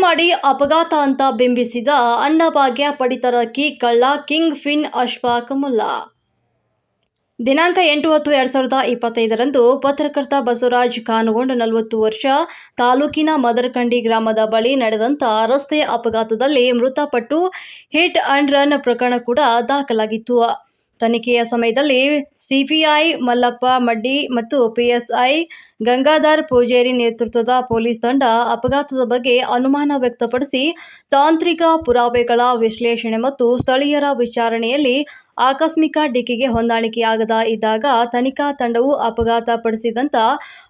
ಮಾಡಿ ಅಪಘಾತ ಅಂತ ಬಿಂಬಿಸಿದ ಅನ್ನಭಾಗ್ಯ ಕಿ ಕಳ್ಳ ಕಿಂಗ್ ಫಿನ್ ಅಶ್ಫಾಕ್ ಮುಲ್ಲಾ. ದಿನಾಂಕ ಎಂಟು ಹತ್ತು ಎರಡು ಸಾವಿರದ ಇಪ್ಪತ್ತೈದರಂದು ಪತ್ರಕರ್ತ ಬಸವರಾಜ್ ಕಾನಗೊಂಡ ನಲವತ್ತು ವರ್ಷ ತಾಲೂಕಿನ ಮದರಕಂಡಿ ಗ್ರಾಮದ ಬಳಿ ನಡೆದಂಥ ರಸ್ತೆ ಅಪಘಾತದಲ್ಲಿ ಮೃತಪಟ್ಟು ಹಿಟ್ ಅಂಡ್ ರನ್ ಪ್ರಕರಣ ಕೂಡ ದಾಖಲಾಗಿತ್ತು. ತನಿಖೆಯ ಸಮಯದಲ್ಲಿ ಸಿಪಿಐ, ಮಲ್ಲಪ್ಪ, ಮಡ್ಡಿ ಮತ್ತು ಪಿಎಸ್ಐ, ಗಂಗಾಧರ್ ಪೂಜೇರಿ ನೇತೃತ್ವದ ಪೊಲೀಸ್ ತಂಡ ಅಪಘಾತದ ಬಗ್ಗೆ ಅನುಮಾನ ವ್ಯಕ್ತಪಡಿಸಿ ತಾಂತ್ರಿಕ ಪುರಾವೆಗಳ ವಿಶ್ಲೇಷಣೆ ಮತ್ತು ಸ್ಥಳೀಯರ ವಿಚಾರಣೆಯಲ್ಲಿ ಆಕಸ್ಮಿಕ ಡಿಕ್ಕಿಗೆ ಹೊಂದಾಣಿಕೆಯಾಗದ ಇದ್ದಾಗ ತನಿಖಾ ತಂಡವು ಅಪಘಾತ ಪಡಿಸಿದಂಥ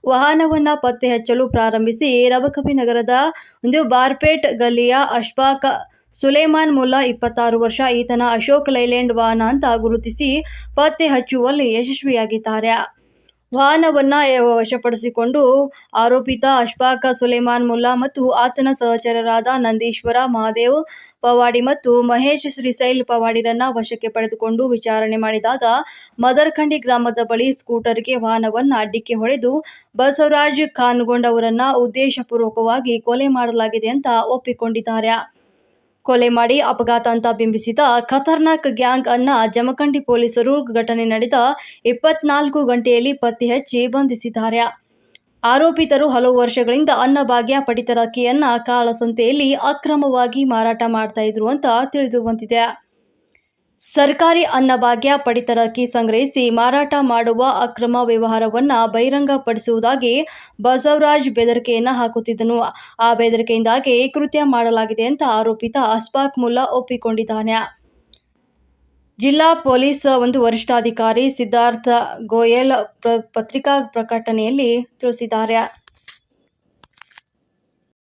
ವಾಹನವನ್ನು ಪತ್ತೆ ಹಚ್ಚಲು ಪ್ರಾರಂಭಿಸಿ ರವಕವಿ ನಗರದ ಒಂದು ಬಾರ್ಪೇಟ್ ಗಲ್ಲಿಯ ಅಶ್ಫಾಕ್ ಸುಲೇಮಾನ್ ಮುಲ್ಲಾ ಇಪ್ಪತ್ತಾರು ವರ್ಷ, ಈತನ ಅಶೋಕ್ ಲೈಲ್ಯಾಂಡ್ ವಾಹನ ಅಂತ ಗುರುತಿಸಿ ಪತ್ತೆ ಹಚ್ಚುವಲ್ಲಿ ಯಶಸ್ವಿಯಾಗಿದ್ದಾರೆ. ವಾಹನವನ್ನು ವಶಪಡಿಸಿಕೊಂಡು ಆರೋಪಿತ ಅಶ್ಫಾಕ್ ಸುಲೇಮಾನ್ ಮುಲ್ಲಾ ಮತ್ತು ಆತನ ಸಹಚರರಾದ ನಂದೀಶ್ವರ ಮಹಾದೇವ್ ಪವಾಡಿ ಮತ್ತು ಮಹೇಶ್ ಶ್ರೀಶೈಲ್ ಪವಾಡಿರನ್ನ ವಶಕ್ಕೆ ಪಡೆದುಕೊಂಡು ವಿಚಾರಣೆ ಮಾಡಿದಾಗ ಮದರ್ಖಂಡಿ ಗ್ರಾಮದ ಬಳಿ ಸ್ಕೂಟರ್ಗೆ ವಾಹನವನ್ನು ಡಿಕ್ಕಿ ಹೊಡೆದು ಬಸವರಾಜ್ ಖಾನ್ಗೊಂಡವರನ್ನ ಉದ್ದೇಶಪೂರ್ವಕವಾಗಿ ಕೊಲೆ ಮಾಡಲಾಗಿದೆ ಅಂತ ಒಪ್ಪಿಕೊಂಡಿದ್ದಾರೆ. ಕೊಲೆ ಮಾಡಿ ಅಪಘಾತ ಅಂತ ಬಿಂಬಿಸಿದ ಖತರ್ನಾಕ್ ಗ್ಯಾಂಗ್ ಅನ್ನ ಜಮಖಂಡಿ ಪೊಲೀಸರು ಘಟನೆ ನಡೆದ ಇಪ್ಪತ್ನಾಲ್ಕು ಗಂಟೆಯಲ್ಲಿ ಪತ್ತೆ ಹಚ್ಚಿ ಬಂಧಿಸಿದ್ದಾರೆ. ಆರೋಪಿತರು ಹಲವು ವರ್ಷಗಳಿಂದ ಅನ್ನಭಾಗ್ಯ ಪಡಿತರ ಅಕ್ಕಿಯನ್ನ ಕಾಳಸಂತೆಯಲ್ಲಿ ಅಕ್ರಮವಾಗಿ ಮಾರಾಟ ಮಾಡ್ತಾ ಇದ್ರು ಅಂತ ತಿಳಿದು ಬಂದಿದೆ. ಸರ್ಕಾರಿ ಅನ್ನಭಾಗ್ಯ ಪಡಿತರ ಅಕ್ಕಿ ಸಂಗ್ರಹಿಸಿ ಮಾರಾಟ ಮಾಡುವ ಅಕ್ರಮ ವ್ಯವಹಾರವನ್ನು ಬಹಿರಂಗಪಡಿಸುವುದಾಗಿ ಬಸವರಾಜ್ ಬೆದರಿಕೆಯನ್ನು ಹಾಕುತ್ತಿದ್ದನು. ಆ ಬೆದರಿಕೆಯಿಂದಾಗಿ ಕೃತ್ಯ ಮಾಡಲಾಗಿದೆ ಅಂತ ಆರೋಪಿತ ಅಸ್ಫಾಕ್ ಮುಲ್ಲಾ ಒಪ್ಪಿಕೊಂಡಿದ್ದಾನೆ. ಜಿಲ್ಲಾ ಪೊಲೀಸ್ ಒಂದು ವರಿಷ್ಠಾಧಿಕಾರಿ ಸಿದ್ಧಾರ್ಥ ಗೋಯಲ್ ಪತ್ರಿಕಾ ಪ್ರಕಟಣೆಯಲ್ಲಿ ತಿಳಿಸಿದ್ದಾರೆ.